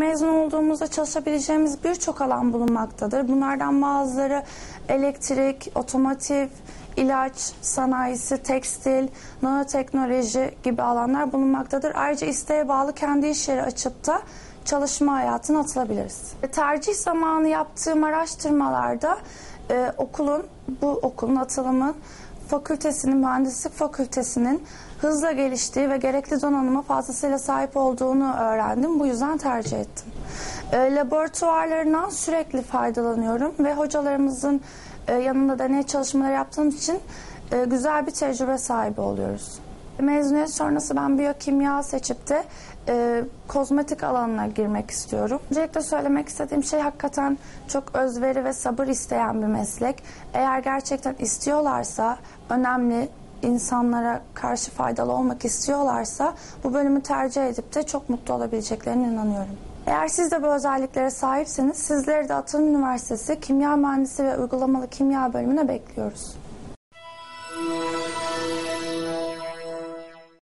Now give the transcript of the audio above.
Mezun olduğumuzda çalışabileceğimiz birçok alan bulunmaktadır. Bunlardan bazıları elektrik, otomotiv, ilaç sanayisi, tekstil, nanoteknoloji gibi alanlar bulunmaktadır. Ayrıca isteğe bağlı kendi iş yeri açıp da çalışma hayatına atılabiliriz. E, Tercih zamanı yaptığım araştırmalarda e, okulun, bu okulun atılımı fakültesinin, mühendislik fakültesinin hızla geliştiği ve gerekli donanıma fazlasıyla sahip olduğunu öğrendim. Bu yüzden tercih ettim. E, laboratuvarlarından sürekli faydalanıyorum ve hocalarımızın e, yanında deney çalışmaları yaptığım için e, güzel bir tecrübe sahibi oluyoruz. Mezuniyet sonrası ben biyokimya seçip de e, kozmetik alanına girmek istiyorum. Öncelikle söylemek istediğim şey hakikaten çok özveri ve sabır isteyen bir meslek. Eğer gerçekten istiyorlarsa, önemli insanlara karşı faydalı olmak istiyorlarsa bu bölümü tercih edip de çok mutlu olabileceklerine inanıyorum. Eğer siz de bu özelliklere sahipseniz sizleri de Atılım Üniversitesi Kimya Mühendisi ve Uygulamalı Kimya bölümüne bekliyoruz.